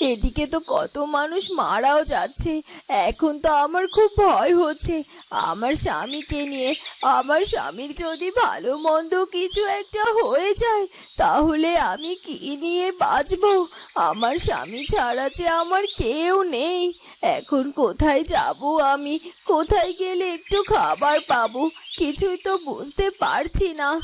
এদিকে তো কত মানুষ মারাও যাচ্ছে। এখন তো আমার খুব ভয় হচ্ছে। আমার স্বামীকে নিয়ে, আমার স্বামীর যদি ভালো মন্দ কিছু একটা হয়ে যায়, তাহলে আমি কি নিয়ে বাঁচবো? আমার স্বামী ছাড়া যে আমার কেউ নেই। এখন কোথায় যাব আমি? কোথায় গেলে একটু খাবার পাবো? কিছুই তো বুঝতে পারছি না।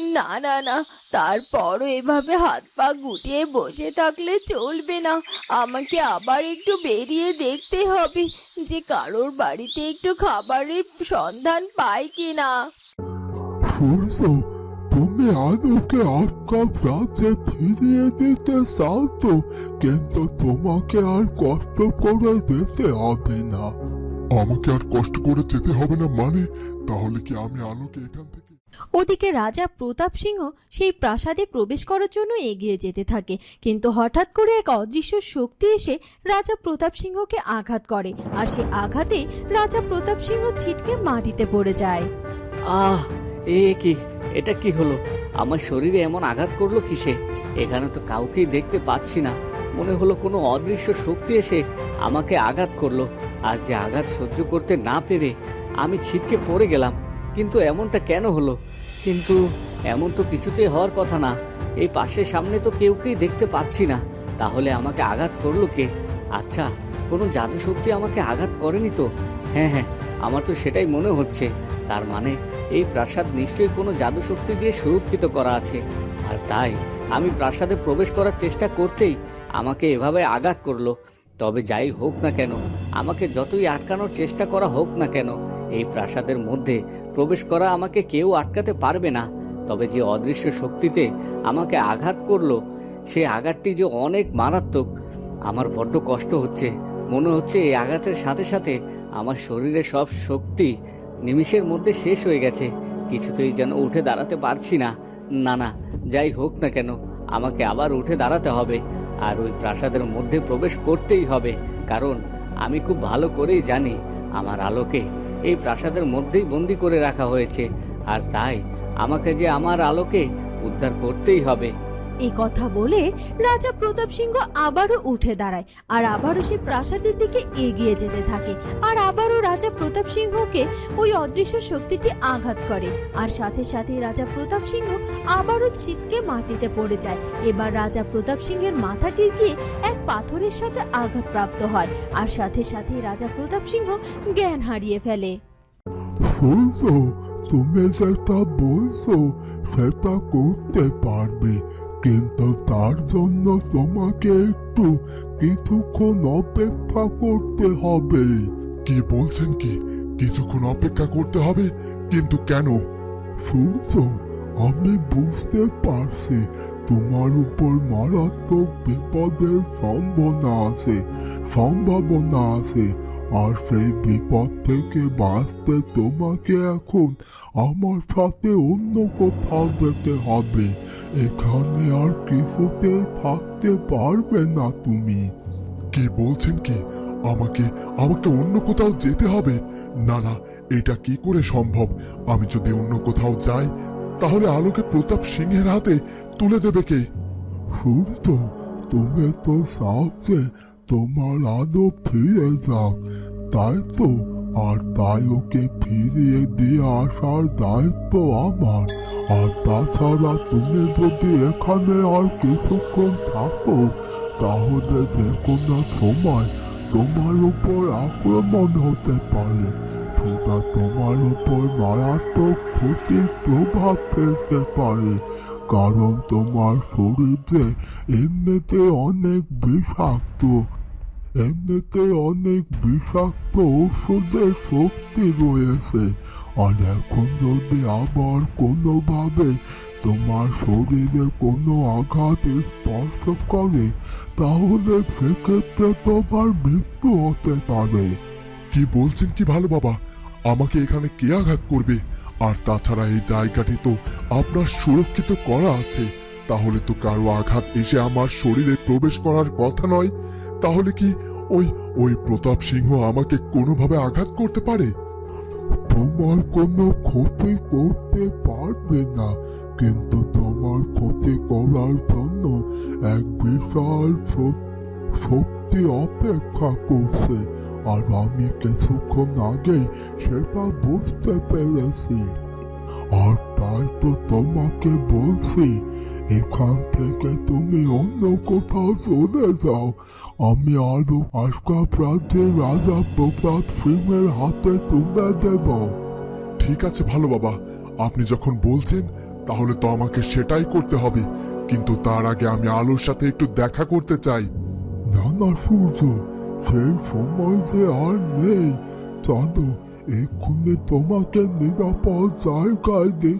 না না না তারপরও এভাবে হাত পা গুটিয়ে বসে থাকলে চলবে না। আমাকে আবার একটু বেরিয়ে দেখতে হবে যে কারোর বাড়িতে একটু খাবারের সন্ধান পাই কি না তুমি আলোকে আটকা রাতে ফিরিয়ে দিতে চাও তো কিন্তু তোমাকে আর কষ্ট করে যেতে হবে না। আমাকে আর কষ্ট করে যেতে হবে না মানে? তাহলে কি আমি আলোকে এখান থেকে ওদিকে রাজা প্রতাপ সিংহ সেই প্রাসাদে প্রবেশ করার জন্য এগিয়ে যেতে থাকে। কিন্তু হঠাৎ করে এক অদৃশ্য শক্তি এসে রাজা প্রতাপ সিংহকে আঘাত করে আর সে আঘাতে রাজা প্রতাপ সিংহ ছিটকে মাটিতে পড়ে যায়। আহ, এ কি? এটা কি হলো? আমার শরীরে এমন আঘাত করল কিসে? এখানে তো কাউকেই দেখতে পাচ্ছি না। মনে হলো কোনো অদৃশ্য শক্তি এসে আমাকে আঘাত করল। আর যে আঘাত সহ্য করতে না পেরে আমি ছিটকে পড়ে গেলাম। কিন্তু এমনটা কেন হলো? কিন্তু এমন তো কিছুতেই হওয়ার কথা না। এই পাশের সামনে তো কেউকেই দেখতে পাচ্ছি না। তাহলে আমাকে আঘাত করল কে? আচ্ছা কোনো জাদু শক্তি আমাকে আঘাত করেনি তো? হ্যাঁ হ্যাঁ আমার তো সেটাই মনে হচ্ছে। তার মানে এই প্রাসাদ নিশ্চয়ই কোনো জাদু শক্তি দিয়ে সুরক্ষিত করা আছে। আর তাই আমি প্রাসাদে প্রবেশ করার চেষ্টা করতেই আমাকে এভাবে আঘাত করল। তবে যাই হোক না কেন, আমাকে যতই আটকানোর চেষ্টা করা হোক না কেন এই প্রাসাদের মধ্যে প্রবেশ করা আমাকে কেউ আটকাতে পারবে না। তবে যে অদৃশ্য শক্তিতে আমাকে আঘাত করল সেই আঘাতটি যে অনেক মারাত্মক। আমার বড্ড কষ্ট হচ্ছে। মনে হচ্ছে এই আঘাতের সাথে সাথে আমার শরীরে সব শক্তি নিমিষের মধ্যে শেষ হয়ে গেছে। কিছুতেই যেন উঠে দাঁড়াতে পারছি না। না না, যাই হোক না কেন, আমাকে আবার উঠে দাঁড়াতে হবে। আর ওই প্রাসাদের মধ্যে প্রবেশ করতেই হবে। কারণ আমি খুব ভালো করেই জানি আমার আলোকে এই প্রাসাদের মধ্যেই বন্দি করে রাখা হয়েছে। আর তাই আমাকে যে আমার আলোকে উদ্ধার করতেই হবে। এই কথা বলে রাজা প্রতাপ সিংহ আবারও উঠে দাঁড়ায় আর আবারও সে প্রাসাদের দিকে এগিয়ে যেতে থাকে আর আবারও রাজা প্রতাপ সিংহকে ওই অদৃশ্য শক্তিটি আঘাত করে আর সাথে সাথে রাজা প্রতাপ সিংহ আবারও ছিটকে মাটিতে পড়ে যায়। এবার রাজা প্রতাপ সিংহের মাথাটি গিয়ে এক পাথরের সাথে আঘাতপ্রাপ্ত হয় আর সাথে সাথে রাজা প্রতাপ সিংহ জ্ঞান হারিয়ে ফেলে। তুমি যেটা বলছো সেটা করতে পারবে। কিন্তু তার জন্য তোমাকে একটু কিছুক্ষণ অপেক্ষা করতে হবে। কি বলছেন কি? কিছুক্ষণ অপেক্ষা করতে হবে? কিন্তু কেন? সূর্য আমি বুঝতে পারছি তোমার উপর মারাত্মক বিপদের সম্ভাবনা আছে সম্ভাবনা আছে। আর সেই বিপদ থেকে বাঁচতে তোমাকে এখন আমার সাথে অন্য কোথাও যেতে হবে। এখানে আর কিছুতে থাকতে পারবে না তুমি। কি বলছেন কি? আমাকে আমাকে অন্য কোথাও যেতে হবে? না না, এটা কি করে সম্ভব? আমি যদি অন্য কোথাও যাই তাহলে আলোকে প্রতাপ সিংহের হাতে তুলে দেবে কে? সূর্য তুমি তো চাও তোমার আলো ফিরে যাক তাই তো, আর তাই ওকে ফিরিয়ে দিয়ে আসার দায়িত্ব আমার। আর তাছাড়া তুমি যদি এখানে আর কিছুক্ষণ থাকো, তাহলে যে কোনো সময় তোমার উপর আক্রমণ হতে পারে। সেটা তোমার উপর মারাত্মক ক্ষতির প্রভাব ফেলতে পারে, কারণ তোমার শরীরে এমনিতে অনেক বিষাক্ত, এমনিতে অনেক বিষাক্ত ওষুধের শক্তি রয়েছে। আর এখন যদি আবার কোনোভাবে তোমার শরীরে কোনো আঘাত স্পর্শ করে, তাহলে সেক্ষেত্রে তোমার মৃত্যু হতে পারে। কি বলছেন কি ভালো বাবা? আমাকে এখানে কে আঘাত করবে? আর তাছাড়া এই জায়গাটি তো আপনার সুরক্ষিত করা আছে। তাহলে তো কারও আঘাত এসে আমার শরীরে প্রবেশ করার কথা নয়। তাহলে কি ওই ওই প্রতাপ সিংহ আমাকে কোনোভাবে আঘাত করতে পারে? তোমার কোনো ক্ষতি করতে পারবে না। কিন্তু তোমার ক্ষতি করার জন্য এক বিশাল শক্তি অপেক্ষা করছে আর আমি কিছুক্ষণ আগে সেটা বুঝতে পেরেছি আর তাই তো তোমাকে বলছি এখান থেকে তুমি অন্য কোথাও চলে যাও আমি আরও আশকাপ রাজ্যের রাজা প্রতাপ সিংহের হাতে তুলে দেব ঠিক আছে ভালো বাবা আপনি যখন বলছেন তাহলে তো আমাকে সেটাই করতে হবে কিন্তু তার আগে আমি আলোর সাথে একটু দেখা করতে চাই নানা সূর্য সেই সময় যে আর নেই। চলো এক্ষুনি তোমাকে নিরাপদ জায়গায় দি-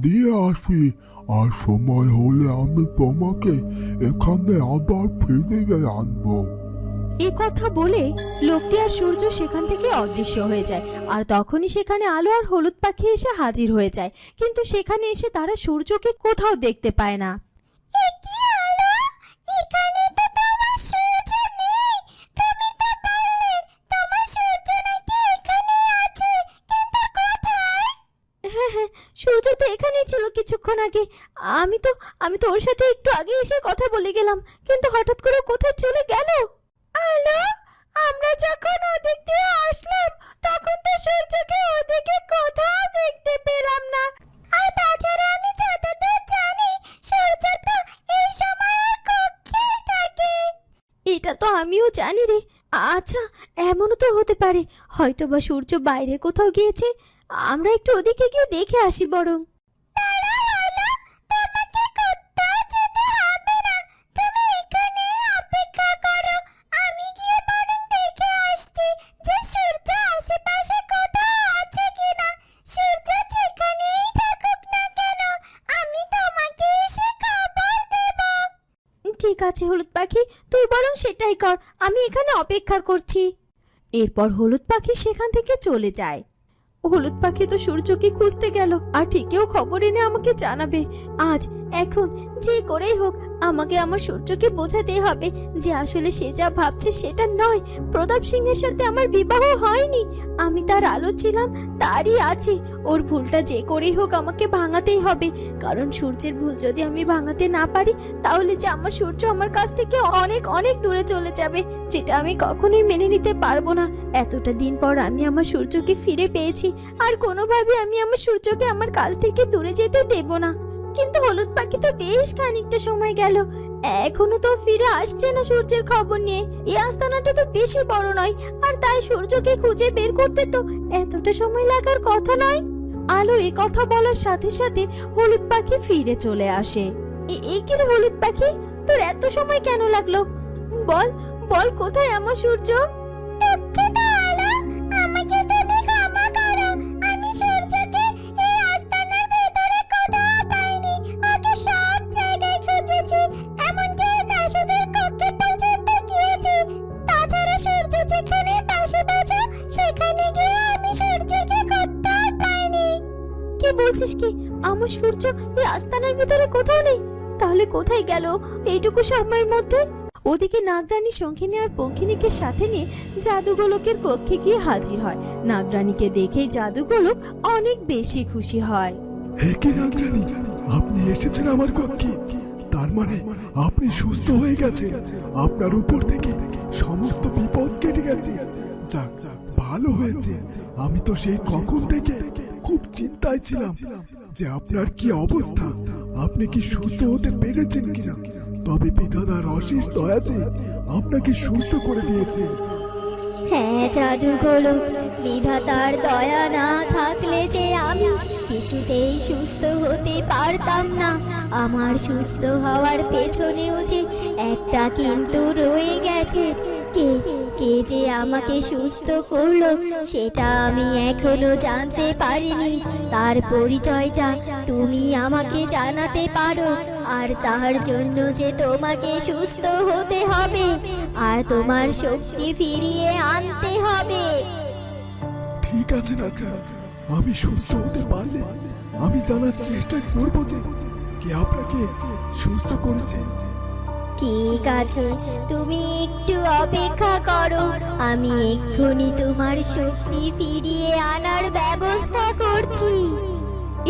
দিয়ে আসি। আর সময় হলে আমি তোমাকে এখানে আবার ফিরিয়ে আনব। এ কথা বলে লোকটি আর সূর্য সেখান থেকে অদৃশ্য হয়ে যায়। আর তখনই সেখানে আলো আর হলুদ পাখি এসে হাজির হয়ে যায়। কিন্তু সেখানে এসে তারা সূর্যকে কোথাও দেখতে পায় না। হ্যাঁ সূর্য তো এখানেই ছিল কিছুক্ষণ আগে। আমি তো আমি তো ওর সাথে একটু আগে এসে কথা বলে গেলাম, কিন্তু হঠাৎ করে কোথায় চলে গেল? আলো, আমরা যখন ওদিক দিয়ে আসলাম, তখন তো সূর্যকে ওদিকে কোথাও দেখতে পেলাম না। আর তাছাড়া আমি যতদূর জানি, সূর্য তো এই সময় ওর কক্ষেই থাকে। এটা তো আমিও জানি রে। আচ্ছা এমনও তো হতে পারে। হয়তো বা সূর্য বাইরে কোথাও গিয়েছে আমরা একটু ওদিকে গিয়ে দেখে আসি বরং। ঠিক আছে হলুদ পাখি তুই বরং সেটাই কর। আমি এখানে অপেক্ষা করছি। এরপর হলুদ পাখি সেখান থেকে চলে যায়। হলুদ পাখি তো সূর্যকে খুঁজতে গেল আর ঠিকও খবর এনে আমাকে জানাবে। আজ এখন যে করেই হোক, আমাকে আমার সূর্যকে বোঝাতে হবে যে আসলে সে যা ভাবছে সেটা নয়। প্রতাপ সিংহের সাথে আমার বিবাহ হয়নি। আমি তার আলো ছিলাম, তারই আছি। ওর ভুলটা যে করেই হোক আমাকে ভাঙাতেই হবে। কারণ সূর্যের ভুল যদি আমি ভাঙাতে না পারি, তাহলে যে আমার সূর্য আমার কাছ থেকে অনেক অনেক দূরে চলে যাবে, যেটা আমি কখনোই মেনে নিতে পারব না। এতটা দিন পর আমি আমার সূর্যকে ফিরে পেয়েছি। আর কোনোভাবে আমি আমার সূর্যকে আমার কাছ থেকে দূরে যেতে দেব না। কিন্তু হলুদ পাখি তো বেশ খানিকটা সময় গেল। এখনও তো ফিরে আসছে না সূর্যের খবর নিয়ে। এই আস্তানাটা তো বেশি বড় নয়, আর তাই সূর্যকে খুঁজে বের করতে তো এতটা সময় লাগার কথা নয়। আলো এ কথা বলার সাথে সাথে হলুদ পাখি ফিরে চলে আসে। এই কি রে হলুদ পাখি? তোর এত সময় কেন লাগল? বল বল কোথায় আমার সূর্য? বলছিস কি? আমার সূর্য এই আস্তানার ভিতরে কোথাও নেই। তাহলে কোথায় গেল এইটুকু সময়ের মধ্যে? ওদিকে নাগরানী আর পঙ্খিনীকে সাথে নিয়ে জাদুগোলকের কক্ষে গিয়ে হাজির হয়। নাগরানীকে দেখেই জাদুগোলক অনেক বেশি খুশি হয়। নাগরানী? আপনি এসেছেন আমার কক্ষে। তার মানে আপনি সুস্থ হয়ে গেছেন। আপনার উপর থেকে সমস্ত বিপদ কেটে গেছে। যাক, ভালো হয়েছে। আমি তো সেই কখন থেকে খুব চিন্তায় ছিলাম যে আপনার কি অবস্থা? আপনি কি সুস্থ হতে পেরেছেন কিনা? তবে বিধাতার অশেষ দয়া যে আপনাকে সুস্থ করে দিয়েছে। হ্যাঁ জাদু জাদুগুলো বিধাতার দয়া না থাকলে যে আমি কিছুতেই সুস্থ হতে পারতাম না। আমার সুস্থ হওয়ার পেছনেও যে একটা কিন্তু রয়ে গেছে। কে কে যে আমাকে সুস্থ করল, সেটা আমি এখনও জানতে পারিনি। তার পরিচয়টা তুমি আমাকে জানাতে পারো, আর তার জন্য যে তোমাকে সুস্থ হতে হবে, আর তোমার শক্তি ফিরিয়ে আনতে হবে। ঠিক আছে আমি সুস্থ হতে পারলে আমি জানার চেষ্টা করব যে কে আপনাকে সুস্থ করেছে। ঠিক আছে তুমি একটু অপেক্ষা করো। আমি এক্ষুনি তোমার শক্তি ফিরিয়ে আনার ব্যবস্থা করছি।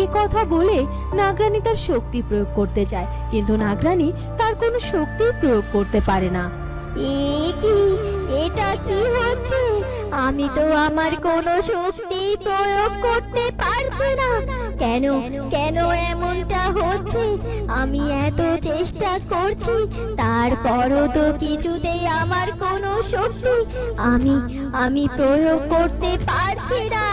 এ কথা বলে নাগরানী তার শক্তি প্রয়োগ করতে চায় কিন্তু নাগরানী তার কোনো শক্তি প্রয়োগ করতে পারে না। এ কি? এটা কি হচ্ছে? আমি তো আমার কোনো শক্তি প্রয়োগ করতে পারছি না। কেন কেন এমনটা হচ্ছে? আমি এত চেষ্টা করছি, তারপরও তো কিছুতেই আমার কোনো শক্তি আমি আমি প্রয়োগ করতে পারছি না।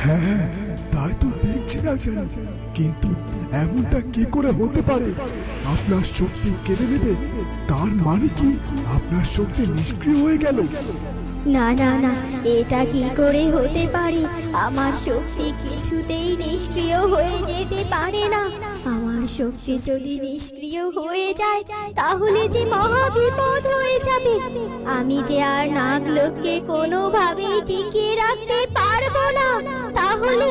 হ্যাঁ তাই তো দেখছি না কিন্তু এমনটা কি করে হতে পারে? আপনার শক্তি কেড়ে নেবে, তার মানে কি আপনার শক্তি নিষ্ক্রিয় হয়ে গেল? না না না, এটা কি করে হতে পারে? আমার শক্তি কিছুতেই নিষ্ক্রিয় হয়ে যেতে পারে না। আমার শক্তি যদি নিষ্ক্রিয় হয়ে যায়, তাহলে যে মহা বিপদ হয়ে যাবে। আমি যে আর নাগলোককে কোনোভাবেই টিকিয়ে রাখতে পারব না। তাহলে